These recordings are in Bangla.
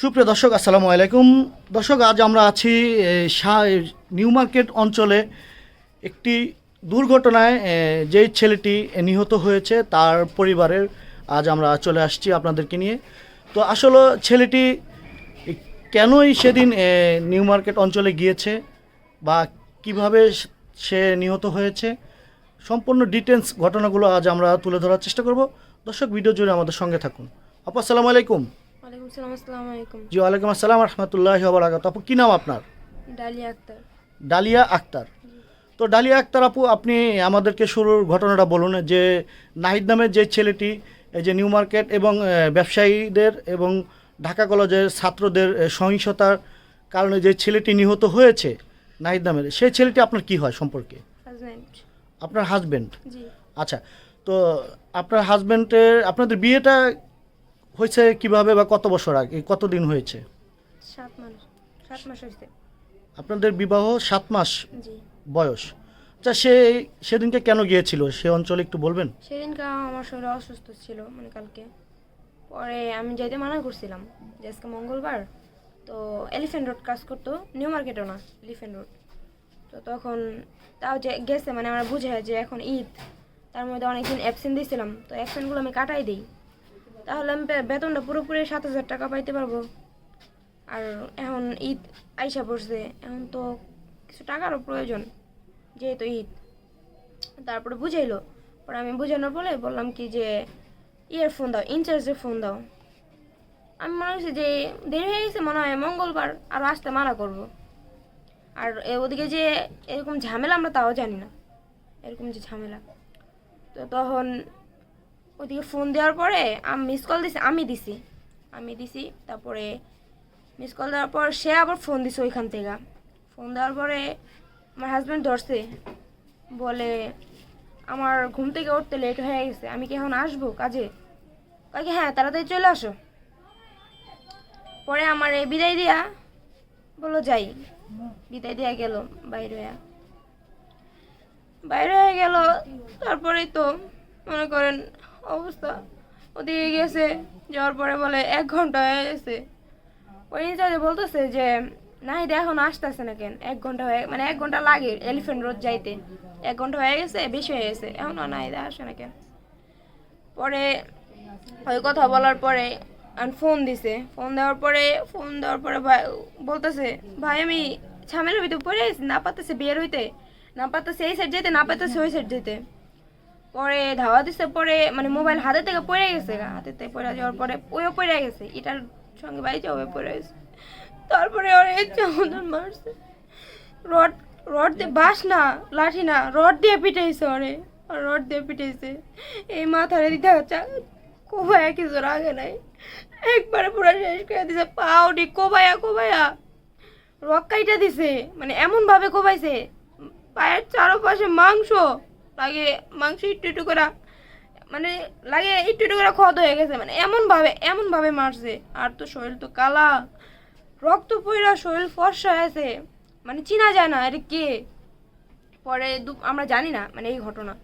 সুপ্রিয় দর্শক, আসসালামু আলাইকুম। দর্শক, আজ আমরা আছি নিউ মার্কেট অঞ্চলে একটি দুর্ঘটনায় যেই ছেলেটি নিহত হয়েছে, তার পরিবারের আজ আমরা চলে আসছি আপনাদেরকে নিয়ে। তো আসলে ছেলেটি কেনই সেদিন নিউ মার্কেট অঞ্চলে গিয়েছে বা কীভাবে সে নিহত হয়েছে, সম্পূর্ণ ডিটেলস ঘটনাগুলো আজ আমরা তুলে ধরার চেষ্টা করব। দর্শক, ভিডিও জুড়ে আমাদের সঙ্গে থাকুন। আপু, আসসালামু আলাইকুম। ওয়ালাইকুম সালাম আসসালামু আলাইকুম। জি ওয়ালাইকুম আসসালাম রহমতুল্লাহ বারাকাত আপু কী নাম আপনার? ডালিয়া আক্তার। ডালিয়া আক্তার। তো ডালিয়া আক্তার আপু আপনি আমাদেরকে শুরুর ঘটনাটা বলুন যে নাহিদ নামের যে ছেলেটি এই যে নিউ মার্কেট এবং ব্যবসায়ীদের এবং ঢাকা কলেজের ছাত্রদের সহিংসতার কারণে যে ছেলেটি নিহত হয়েছে নাহিদ নামের সেই ছেলেটি আপনার কি হয় সম্পর্কে? আপনার হাজবেন্ড আচ্ছা তো আপনার হাজবেন্ডের আপনাদের বিয়েটা হয়েছে কীভাবে বা কত বছর আগে? কতদিন হয়েছে? সাত মাস সাত মাস হয়েছে। আপনাদের বিবাহ সাত মাস বয়স। আচ্ছা সে সেদিনকে কেন গিয়েছিল? সে অঞ্চলে একটু বলবেন? সেদিনকে আমার শরীর অসুস্থ ছিল মানে কালকে। পরে আমি যাইতে মানা করছিলাম যে আজকে মঙ্গলবার। তো এলিফেন্ট রোড কাজ করতো নিউ মার্কেটও না এলিফেন্ট রোড তো তখন তাও যে গেছে মানে আমরা বুঝে যে এখন ঈদ। তার মধ্যে অনেকদিন অ্যাবসেন্ট দিয়েছিলাম তো অ্যাবসেন্টগুলো আমি কাটাই দিই। তাহলে আমি বেতনটা পুরোপুরি সাত হাজার টাকা পাইতে পারব। আর এখন ঈদ আইসা পড়ছে, এখন তো কিছু টাকারও প্রয়োজন, যেহেতু ঈদ। তারপরে বুঝাইলো, পরে আমি বুঝানোর পরে বললাম কি যে ইয়ারফোন দাও ইনচার্জের ফোন দাও। আমি মনে হচ্ছে যে, দেরি হয়ে গেছে, মনে হয় মঙ্গলবার আর আসতে মানা করব। আর ওদিকে যে এরকম ঝামেলা আমরা তাও জানি না, এরকম যে ঝামেলা। তো তখন ওদিকে ফোন দেওয়ার পরে আমি মিস কল দিছি, আমি দিছি। আমি দিছি, তারপরে মিস কল দেওয়ার পর সে আবার ফোন দিছে ওইখান থেকে। ফোন দেওয়ার পরে আমার হাজব্যান্ড ধরছে, বলে, আমার ঘুম থেকে উঠতে লেট হয়ে গেছে, আমি কি এখন আসব কাজে? কাকে হ্যাঁ তাড়াতাড়ি চলে আসো। পরে আমার এই বিদায় দিয়া বলো যাই। বিদায় দিয়া গেল, বাইরে বাইরে হয়ে গেল, তারপরেই তো মনে করেন অবস্থা। ওদিকে গেছে, যাওয়ার পরে বলে, এক ঘণ্টা হয়ে গেছে। ওই ইনচার্জে বলতেছে যে না এটা এখন আসতেছে না কেন? এক ঘণ্টা হয়ে মানে এক ঘণ্টা লাগে এলিফেন্ট রোড যাইতে। এক ঘণ্টা হয়ে গেছে, বেশি হয়ে গেছে। এখন না এটা আসে না কেন? পরে ওই কথা বলার পরে ফোন দিছে। ফোন দেওয়ার পরে ফোন দেওয়ার পরে ভাই, বলতেছে, ভাই, আমি ঝামেলার ভিতরে পড়ে গেছি না পারতেছে বের হইতে। না পারতেছে এই সাইড যেতে না পারতেছে ওই সাইড যেতে পরে ধাওয়া দিছে, পরে মানে মোবাইল হাতে থেকে পড়ে গেছে হাতে থেকে পড়ে যাওয়ার পরে ওইও পড়ে গেছে এটার সঙ্গে বাইতে হবে পড়ে গেছে। তারপরে ওর ইচ্ছা মতন মারছে। রড রড দিয়ে বাস না, লাঠি না, রড দিয়ে পিটাইছে ওরে রড দিয়ে পিটাইছে। এই মাথারে দিতে হচ্ছে কোবায়া কিছু রাগে নাই। একবারে পুরো শেষ করে দিছে পাউডি কোবায়া কোবায়া। রক্কাইটা দিছে মানে এমন ভাবে কোবাইছে, পায়ের চারপাশে মাংস। লাগে মাংস একটু একটু করে মানে লাগে একটু একটু করে ক্ষত হয়ে গেছে মানে এমন ভাবে এমন ভাবে মারছে। আর তো শরীর তো কালা, রক্ত পইরা শরীর ফর্সা হয়েছে মানে চিনা যায় না এটা কে। পরে আমরা জানি না মানে এই ঘটনা।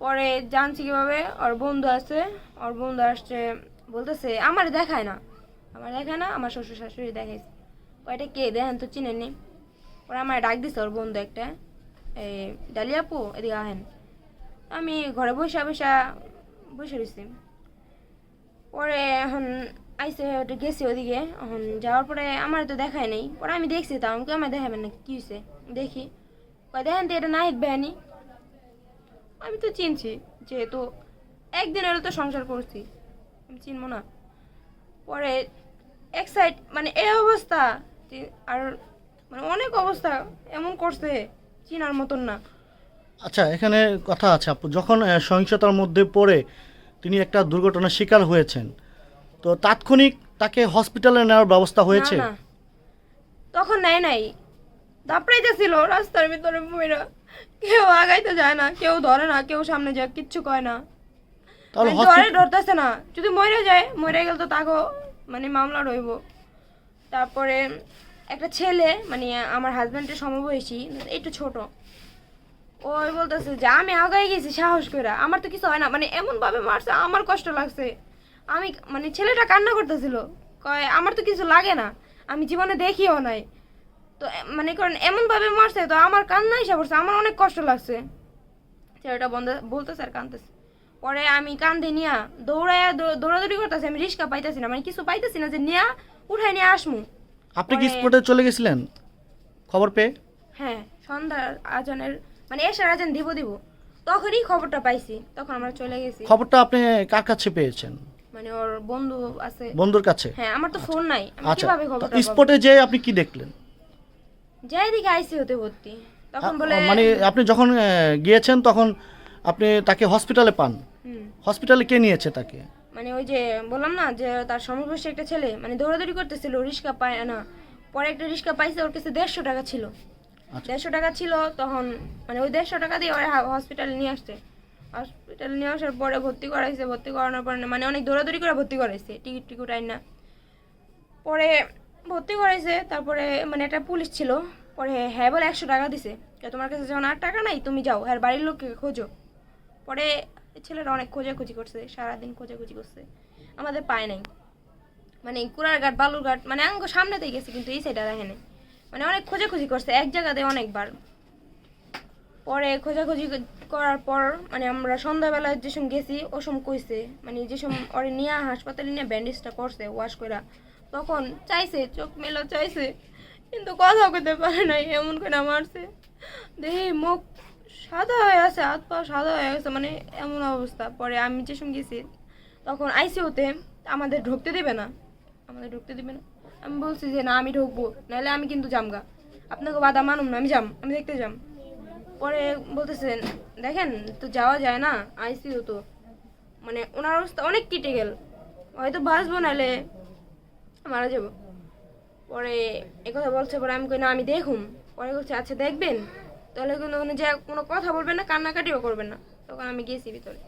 পরে জানছি কীভাবে, ওর বন্ধু আছে, ওর বন্ধু আসছে, বলতেছে, আমার দেখায় না। আমার দেখায় না, আমার শ্বশুর শাশুড়ি দেখাইছে। ওইটা কে দেখেন তো চিনেননি। ওরা আমার ডাক দিছে ওর বন্ধু একটা। এই ডালিয়াপু এদিকে আহেন। আমি ঘরে বসে বসে বসে রয়েছি পরে এখন আইসে ওটা গেছি ওদিকে। এখন যাওয়ার পরে আমার তো দেখায় নাই। পরে আমি দেখছি তো আমাকে আমার দেখাবেন না কি হয়েছে দেখি। দেখেন তো, এটা নাহিদ বেহানি আমি তো চিনছি, যেহেতু একদিন হলে তো সংসার করছি। আমি চিনবো না। পরে এক সাইড মানে এই অবস্থা আর মানে অনেক অবস্থা, এমন করছে। চিনার মতন না। আচ্ছা এখানে কথা আছে আপু। যখন সহিংসতার মধ্যে পড়ে তিনি একটা দুর্ঘটনার শিকার হয়েছেন তো তাৎক্ষণিক তাকে হসপিটালে নেওয়ার ব্যবস্থা হয়েছে? না, না। তখন নেয় নাই। দাপড়াইতেছিল রাস্তার ভিতরে ময়রা কেউ আগাইতে যায় না কেউ ধরে না কেউ সামনে যায় কিচ্ছু কয় না। তাহলে মানে ধরে হসপিটাল ধরতেছে না। যদি মরে যায় মরে গেলে তো তাকে মানে মামলা রইব। তারপরে একটা ছেলে মানে আমার হাজব্যান্ডের সমবয়সী, একটু ছোট। ওই বলতেছে যে, আমি আগাই গেছি, সাহস করে আমার তো কিছু হয় না। মানে এমন ভাবে মারছে, আমার কষ্ট লাগছে। আমি মানে ছেলেটা কান্না করতেছিল। কয়, আমার তো কিছু লাগে না, আমি জীবনে দেখিও নাই। তো মানে করেন, এমনভাবে মারছে, তো আমার কান্না এসে পড়ছে, আমার অনেক কষ্ট লাগছে। ছেলেটা বন্ধ, বলতেছে আর কান্দতেছে পরে আমি কান্দে নিয়া দৌড়াইয়া দৌড়াদৌড়ি করতেছি, আমি রিক্সা পাইতেছি না মানে কিছু পাইতেছি না যে নিয়া উঠাই নিয়ে আসমু। আপনি কি পরে- স্পটে চলে গেছিলেন? খবর পেয়ে? হ্যাঁ সন্ধ্যার আজানের মানে এসার আজান দিব দিব তখনই খবরটা পাইছি তখন আমরা চলে গেছি। খবরটা আপনি কার কাছে পেয়েছেন? মানে ওর বন্ধু আছে। বন্ধুর কাছে? হ্যাঁ আমার তো ফোন নাই আমি আচ্ছা কীভাবে খবরটা পাবো? স্পটে যে আপনি কি দেখলেন? যাই দিকে আইসি হতে ভর্তি তখন বলে মানে আপনি যখন গিয়েছেন তখন আপনি তাকে হসপিটালে পান। হসপিটালে কে নিয়েছে তাকে? মানে ওই যে বললাম না যে তার সমবয়সী একটা ছেলে মানে দৌড়াদৌড়ি করতেছিল রিক্সা পায় না। পরে একটা রিক্সা পাইছে ওর কাছে দেড়শো টাকা ছিল। আচ্ছা। দেড়শো টাকা ছিল তখন মানে ওই দেড়শো টাকা দিয়ে ওরা হসপিটালে নিয়ে আসছে। হসপিটালে নিয়ে আসার পরে ভর্তি করাইছে ভর্তি করানোর পরে মানে অনেক দৌড়াদৌড়ি করে ভর্তি করাইছে টিকিট টিকিট আইন না। পরে ভর্তি করাইছে তারপরে মানে একটা পুলিশ ছিল পরে হ্যাঁ বলে একশো টাকা দিছে। তোমার কাছে যখন আর টাকা নাই তুমি যাও হ্যাঁ বাড়ির লোককে খোঁজো। পরে ছেলেরা অনেক খোঁজাখুঁজি করছে, সারাদিন খোঁজাখুঁজি করছে। আমাদের পায় নাই। মানে কুড়ারঘাট, বালুরঘাট মানে আঙ্গ সামনেতেই গেছে, কিন্তু এই সাইডে নাই মানে অনেক খোঁজাখুঁজি করছে, এক জায়গাতে অনেকবার। পরে খোঁজাখুঁজি করার পর মানে আমরা সন্ধ্যাবেলা যে সময় গেছি ও সময় কইছে মানে যে সময় ওরে নিয়ে হাসপাতালে নিয়ে ব্যান্ডেজটা করছে ওয়াশ কইরা, তখন চাইছে, চোখ মেলা চাইছে, কিন্তু কথা কইতে পারে নাই, এমন করে মারছে। দেখি মুখ সাদা হয়ে আছে, হাত পা সাদা হয়ে গেছে মানে এমন অবস্থা। পরে আমি যে সময় গেছি, তখন আইসিউতে আমাদের ঢুকতে দেবে না। আমাদের ঢুকতে দিবে না। আমি বলছি যে, না, আমি ঢুকবো নাহলে আমি কিন্তু জামগা আপনাকে বাধা মানুম না, আমি যাম, আমি দেখতে যাম। পরে বলতেছেন দেখেন, তো যাওয়া যায় না, আইসিইউ তো। মানে ওনার অবস্থা অনেক ক্রিটিক্যাল হয়তো বাঁচবো নাহলে মারা যাব। পরে কথা বলছে, পরে আমি কই, না, আমি দেখুম। পরে বলছে আচ্ছা দেখবেন? তাহলে কিন্তু ওখানে যে কোনো কথা বলবেন না কান্নাকাটিও করবেন না। তখন আমি গেছি ভিতরে।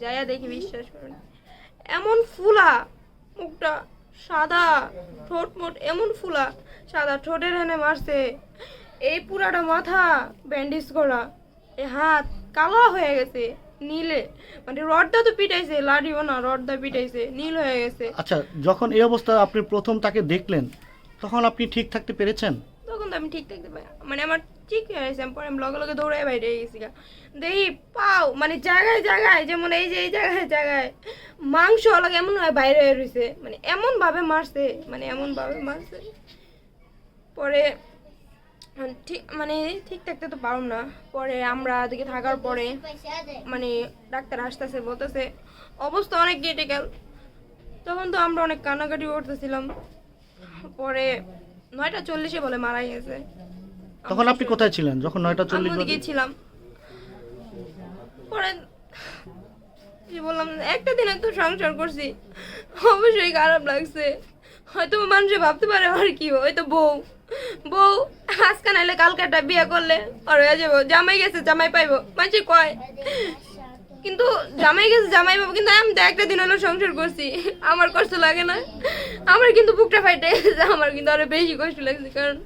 যাইয়া দেখি বিশ্বাস করেন এমন ফুলা মুখটা সাদা ঠোঁট মোট এমন ফুলা সাদা ঠোঁটের হানে মারছে। এই পুরাটা মাথা ব্যান্ডেজ করা এই হাত কালো হয়ে গেছে নীলে। মানে রডটা তো পিটাইছে লাড়িও না রডটা পিটাইছে নীল হয়ে গেছে। আচ্ছা যখন এই অবস্থা আপনি প্রথম তাকে দেখলেন তখন আপনি ঠিক থাকতে পেরেছেন? তখন তো আমি ঠিক থাকতে পারি মানে আমার ঠিক হয়ে গেছে পরে আমি লগে লগে দৌড়াই বাইরে গেছি। দেখি, পাও মানে জায়গায় জায়গায়, যেমন এই যে এই জায়গায় জায়গায়, মাংস লাগে এমন বাইরে হয়ে রয়েছে মানে এমন ভাবে মারছে মানে এমন ভাবে মারছে। পরে ঠিক মানে ঠিক থাকতে তো পারুম না। পরে আমরা দিকে থাকার পরে মানে ডাক্তার আসতেছে, বলতেছে, অবস্থা অনেক ক্রিটিক্যাল তখন তো আমরা অনেক কান্নাকাটি করতেছিলাম। পরে নয়টা চল্লিশে বলে মারা গেছে। তখন আপনি কোথায় ছিলেন? যখন নয়টা চল্লিশ আমি ওদিকে ছিলাম। পরে বললাম, একটা দিনে তো সংসার করছি। অবশ্যই খারাপ লাগছে। হয়তো মানুষে ভাবতে পারে, আর কি হয়তো বউ। বউ, আজকে নাইলে কালকে একটা বিয়ে করলে আর হয়ে যাব। জামাই গেছে, জামাই পাইবো। মানুষে কয়, কিন্তু জামাই গেছে, জামাই পাবো। কিন্তু আমি তো একটা দিন হলো সংসার করছি। আমার কষ্ট লাগে না। আমার কিন্তু বুকটা ফাইটে আমার কিন্তু আরও বেশি কষ্ট লাগছে কারণ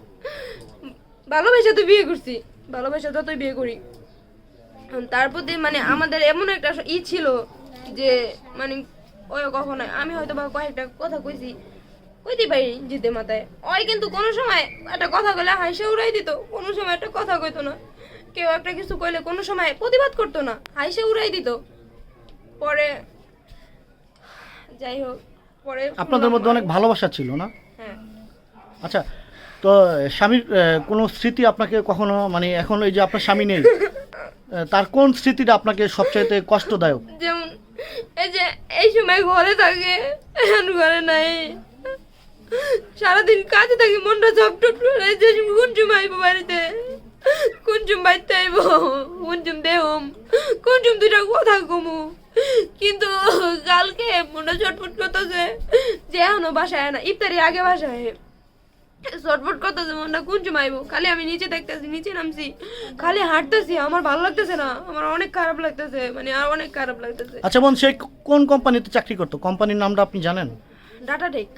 ভালোবাসা তো বিয়ে করছি। ভালোবাসা তো তুই বিয়ে করি। এখন তার প্রতি মানে আমাদের এমন একটা ই ছিল যে মানে ওই কখনো আমি হয়তো বা কয়েকটা কথা কইছি কইতে পারি জিতে মাথায়। ওই কিন্তু কোনো সময় একটা কথা কইলে হাসে উড়াই দিত কোনো সময় একটা কথা কইতো না। কেউ একটা কিছু কইলে কোনো সময় প্রতিবাদ করতো না হাসে উড়াই দিত। পরে যাই হোক পরে আপনাদের মধ্যে অনেক ভালোবাসা ছিল না? হ্যাঁ। আচ্ছা তো স্বামীর কোনো স্মৃতি আপনাকে কখনো মানে এখন এই যে আপনার স্বামী নেই তার কোন স্মৃতিটা আপনাকে সবচাইতে কষ্টদায়ক? যেমন, এই যে, এই সময় ঘরে থাকে, এখন ঘরে নাই। সারাদিন কাজে থাকি, মনটা চপটপ করে, যে কোন সময় আইবো বাড়িতে কোন সময় বাড়িতে আইবো কোন সময় দেহম কোন সময় দুটা কথা কমু। কিন্তু কালকে মনটা চটপট করতেছে, যে এখনও বাসায় না, ইফতারি আগে বাসায় চটপট করতেছে মনটা কোন সময় আইবো খালি আমি নিচে দেখতেছি নিচে নামছি। খালি হাঁটতেছি আমার ভালো লাগতেছে না। আমার অনেক খারাপ লাগতেছে মানে আর অনেক খারাপ লাগতেছে। আচ্ছা বোন সে কোন কোম্পানিতে চাকরি করতো? কোম্পানির নামটা আপনি জানেন? ডাটা টেক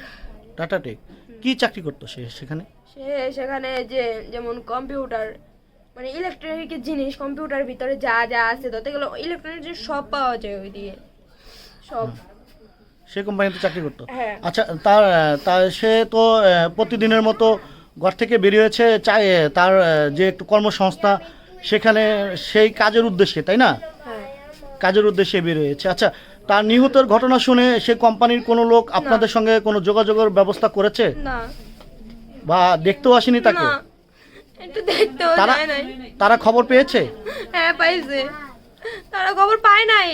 টাটা টেক কি চাকরি করতো সে সেখানে? সে সেখানে যে যেমন কম্পিউটার মানে ইলেকট্রনিকের জিনিস কম্পিউটার ভিতরে যা যা আছে তাতে গেলো ইলেকট্রনিক জিনিস সব পাওয়া যায় ওই দিয়ে সব সে কোম্পানিতে চাকরি করতো। হ্যাঁ। আচ্ছা তার তার সে তো প্রতিদিনের মতো ঘর থেকে বেরিয়েছে চাই তার যে একটু কর্মসংস্থা সেখানে সেই কাজের উদ্দেশ্যে তাই না? হ্যাঁ। কাজের উদ্দেশ্যে বেরিয়েছে। আচ্ছা তার নিহতের ঘটনা শুনে সে কোম্পানির কোনো লোক আপনাদের সঙ্গে কোনো যোগাযোগের ব্যবস্থা করেছে? বা দেখতেও আসেনি তাকে? তারা খবর পেয়েছে? হ্যাঁ পাইছে। তারা খবর পায় নাই।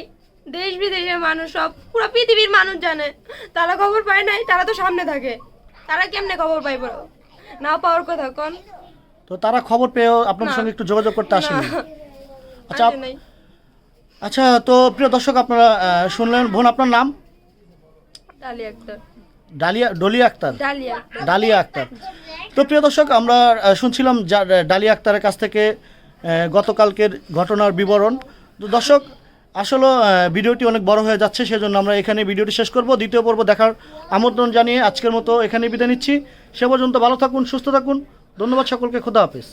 দেশ বিদেশের মানুষ সব পুরো পৃথিবীর মানুষ জানে। তারা খবর পায় নাই তারা তো সামনে থাকে। তারা কেমনে খবর পাইব না পাওয়ার কথা কোন। তো তারা খবর পেয়েও আপনার সঙ্গে একটু যোগাযোগ করতে আসেনি। আচ্ছা আসে নাই। আচ্ছা তো প্রিয় দর্শক আপনারা আহ, শুনলেন বোন আপনার নাম? ডালিয়া আক্তার। ডালিয়া ডলিয়া আক্তার? ডালিয়া ডালিয়া আক্তার। তো প্রিয় দর্শক আমরা আহ, শুনছিলাম যা- ডালিয়া আক্তারের কাছ থেকে আহ, গতকালকের ঘটনার বিবরণ। তো দর্শক আসলে ভিডিওটি অনেক বড় হয়ে যাচ্ছে, সেজন্য আমরা এখানে ভিডিওটি শেষ করব। দ্বিতীয় পর্ব দেখার আমন্ত্রণ জানিয়ে আজকের মতো এখানে বিদায় নিচ্ছি। সে পর্যন্ত ভালো থাকুন, সুস্থ থাকুন। ধন্যবাদ সকলকে, খোদা হাফেজ।